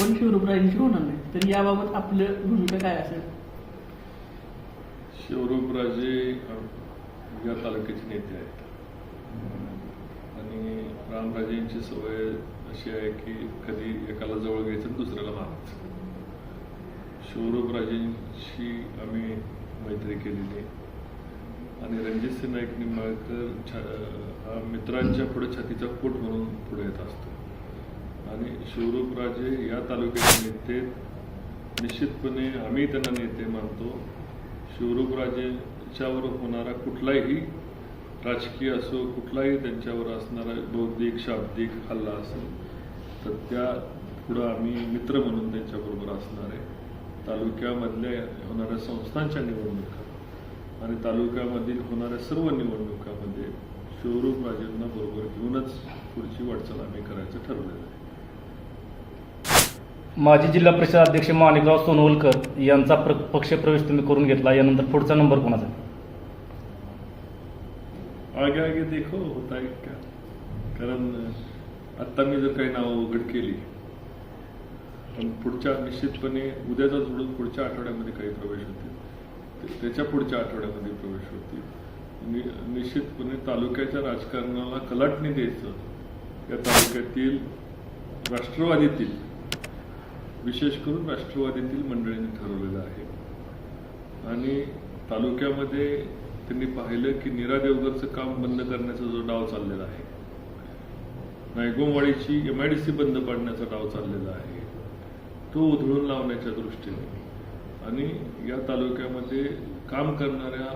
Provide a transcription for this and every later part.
पण शिवरूपरायांची होणार नाही. तर याबाबत आपलं भूमिका काय असेल? शिवरूपराजे या तालुक्याचे नेते आहेत. आणि रामराजेंची सवय अशी आहे की कधी एकाला जवळ घ्यायचं आणि दुसऱ्याला मारायचं. शिवरूपराजेंशी आम्ही मैत्री केलेली आणि रणजित सिंह नाईक निंबाळकर छा हा मित्रांच्या पुढे छातीचा पोट म्हणून पुढे येत असतो आणि शिवरूपराजे या तालुक्याचे नेते. निश्चितपणे आम्ही त्यांना नेते मानतो. शिवरूपराजेच्यावर होणारा कुठलाही राजकीय असो कुठलाही त्यांच्यावर असणारा बौद्धिक शाब्दिक हल्ला असेल तर त्या पुढं आम्ही मित्र म्हणून त्यांच्याबरोबर असणार आहे. तालुक्यामधल्या होणाऱ्या संस्थांच्या निवडणुका आणि तालुक्यामधील होणाऱ्या सर्व निवडणुकामध्ये शिवरूपराजेंना बरोबर घेऊनच पुढची वाटचाल आम्ही करायचं ठरवलेलं आहे. माजी जिल्हा परिषद अध्यक्ष माणिकराव सोनवलकर यांचा प्र पक्ष प्रवेश तुम्ही करून घेतला. यानंतर पुढचा नंबर कोणाचा आगे आगे देखो होता है क्या कारण आत्ता मी जर काही नावं उघड केली पण पुढच्या निश्चितपणे उद्याचा जोडून पुढच्या आठवड्यामध्ये काही प्रवेश होतील. त्याच्या पुढच्या आठवड्यामध्ये प्रवेश होतील. निश्चितपणे तालुक्याच्या राजकारणाला कलाटणी द्यायचं या तालुक्यातील राष्ट्रवादीतील विशेष करून राष्ट्रवादीतील मंडळींनी ठरवलेलं आहे. आणि तालुक्यामध्ये त्यांनी पाहिलं की नीरा देवगरचं काम बंद करण्याचा जो डाव चाललेला आहे नायगोमवाडीची एम आय डी सी बंद पाडण्याचा डाव चाललेला आहे तो उधळून लावण्याच्या दृष्टीने. आणि या तालुक्यामध्ये काम करणाऱ्या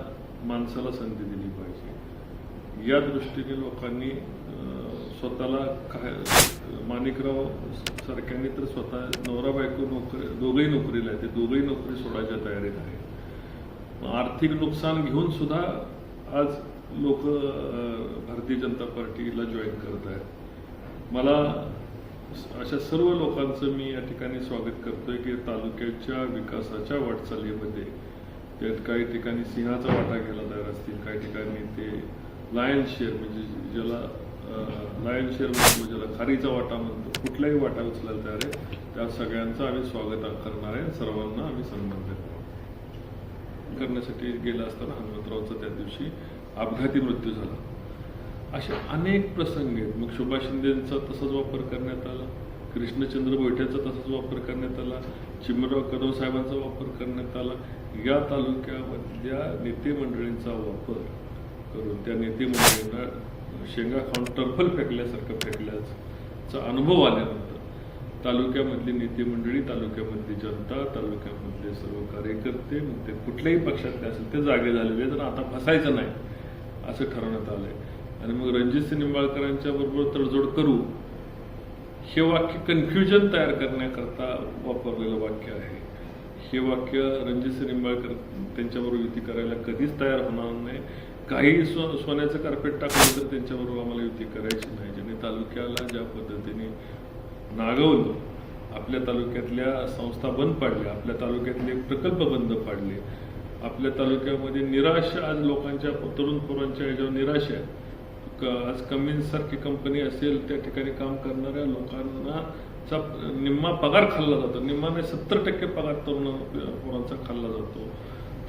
माणसाला संधी दिली पाहिजे. या दृष्टीने लोकांनी स्वतःला काय माणिकराव सारख्यांनी तर स्वतः नवरा बायको नोकरी दोघंही नोकरीला आहे ते दोघंही नोकरी सोडायच्या तयारीत आहे आर्थिक नुकसान घेऊन सुद्धा आज लोक भारतीय जनता पार्टीला जॉईन करत आहेत. मला अशा सर्व लोकांचं मी या ठिकाणी स्वागत करतोय की तालुक्याच्या विकासाच्या वाटचालीमध्ये त्यात काही ठिकाणी सिंहाचा वाटा घ्यायला तयार असतील काही ठिकाणी ते लायन शेअर म्हणजे ज्याला लायन शेअर म्हणतो ज्याला खारीचा वाटा म्हणतो कुठलाही वाटा उचलायला तयार आहे. त्या सगळ्यांचं आम्ही स्वागत करणार आहे. सर्वांना आम्ही सन्मान करण्यासाठी गेला असताना हनुमंतरावचा त्या दिवशी अपघाती मृत्यू झाला. असे अनेक प्रसंग आहेत. मग सुभाष शिंदेचा तसाच वापर करण्यात आला. कृष्णचंद्र बैठ्याचा तसाच वापर करण्यात आला. चिमराव कदम साहेबांचा वापर करण्यात आला. या तालुक्यामधल्या नेते मंडळींचा वापर करून त्या नेते मंडळींना शेंगा खाऊन टर्फल फेकल्यासारखं फेकल्याचा अनुभव आल्यानंतर तालुक्यामधली नेते मंडळी तालुक्यामधली जनता तालुक्यामधले सर्व कार्यकर्ते मग ते कुठल्याही पक्षातले असेल ते जागे झालेले तर आता फसायचं नाही असं ठरवण्यात आलंय. आणि मग रणजित रणजितसिंह निंबाळकरांच्या बरोबर तडजोड करू हे वाक्य कन्फ्युजन तयार करण्याकरता वापरलेलं वाक्य आहे. हे वाक्य रणजित रणजितसिंह निंबाळकर त्यांच्याबरोबर युती करायला कधीच तयार होणार नाही. काही सो सोन्याचं कार्पेट टाकलं तर त्यांच्याबरोबर आम्हाला युती करायची नाही. ज्याने तालुक्याला ज्या पद्धतीने नागवलं आपल्या तालुक्यातल्या संस्था बंद पाडल्या आपल्या तालुक्यातले प्रकल्प बंद पाडले आपल्या तालुक्यामध्ये निराश आज लोकांच्या तरुण पोरांच्या याच्यावर निराश आहे. आज कमिन्स सारखी कंपनी असेल त्या ठिकाणी काम करणाऱ्या लोकांना चा निम्मा पगार खाल्ला जातो. निम्माने सत्तर टक्के पगार तरुण पोरांचा खाल्ला जातो.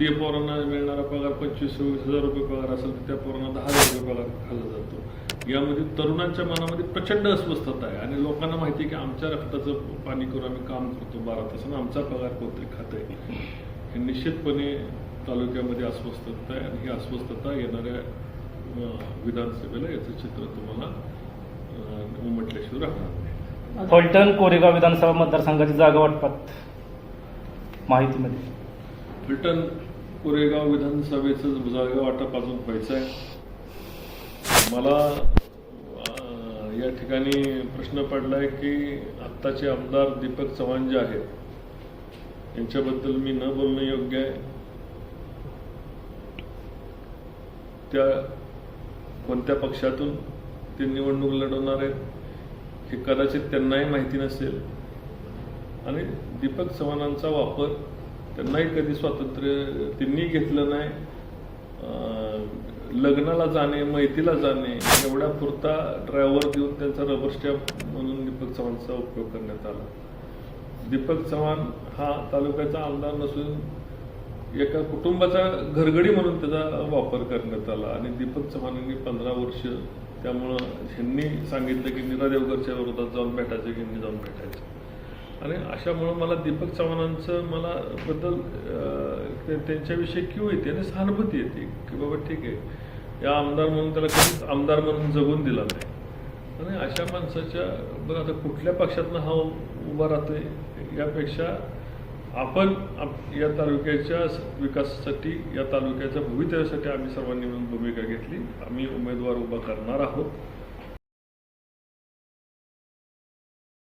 ते पोरांना मिळणारा पगार पंचवीस सव्वीस हजार रुपये पगार असेल तर त्या पोरांना दहा हजार रुपये पगार खाल्ला जातो. यामध्ये तरुणांच्या मनामध्ये प्रचंड अस्वस्थता आहे आणि लोकांना माहिती आहे की आमच्या रक्ताचं पाणी करून आम्ही काम करतो बारा तास आणि आमचा पगार कोणतरी खात आहे. हे निश्चितपणे तालुक्यामध्ये अस्वस्थता आहे आणि ही अस्वस्थता येणाऱ्या विधानसभेला याचं चित्र तुम्हाला उमटल्याशिवाय राहणार नाही. फलटण कोरेगाव विधानसभा मतदारसंघाची जागा वाटपात माहितीमध्ये. फलटण कोरेगाव विधानसभेचं जागा वाटप अजून व्हायचं आहे. मला या ठिकाणी प्रश्न पडलाय की आत्ताचे आमदार दीपक चव्हाण जे आहेत यांच्याबद्दल मी न बोलणं योग्य आहे. त्या कोणत्या पक्षातून ते निवडणूक लढवणार आहेत हे कदाचित त्यांनाही माहिती नसेल. आणि दीपक चव्हाणांचा वापर त्यांनाही कधी स्वातंत्र्य त्यांनी घेतलं नाही. अं, लग्नाला जाणे मैतीला जाणे एवढ्या पुरता ड्रायव्हर देऊन त्यांचा रबर स्टॅम्प म्हणून दीपक चव्हाणचा उपयोग करण्यात आला. दीपक चव्हाण हा तालुक्याचा आमदार नसून एका कुटुंबाचा घरगडी म्हणून त्याचा वापर करण्यात आला आणि दीपक चव्हाणांनी पंधरा वर्ष त्यामुळं ह्यांनी सांगितलं की नीरा देवगरच्या विरोधात जाऊन भेटायचं की जाऊन भेटायचं. आणि अशामुळं मला दीपक चव्हाणांचं मला बद्दल ते- त्यांच्याविषयी क्यू येते आणि सहानुभूती येते की बाबा ठीक आहे या आमदार म्हणून त्याला कधीच आमदार म्हणून जगून दिला नाही. आणि अशा माणसाच्या बघ आता कुठल्या पक्षातनं हा उभा राहतोय यापेक्षा आपण आप- या तालुक्याच्या विकासासाठी या तालुक्याच्या भवितव्यासाठी आम्ही सर्वांनी मिळून भूमिका घेतली. आम्ही उमेदवार उभा करणार आहोत.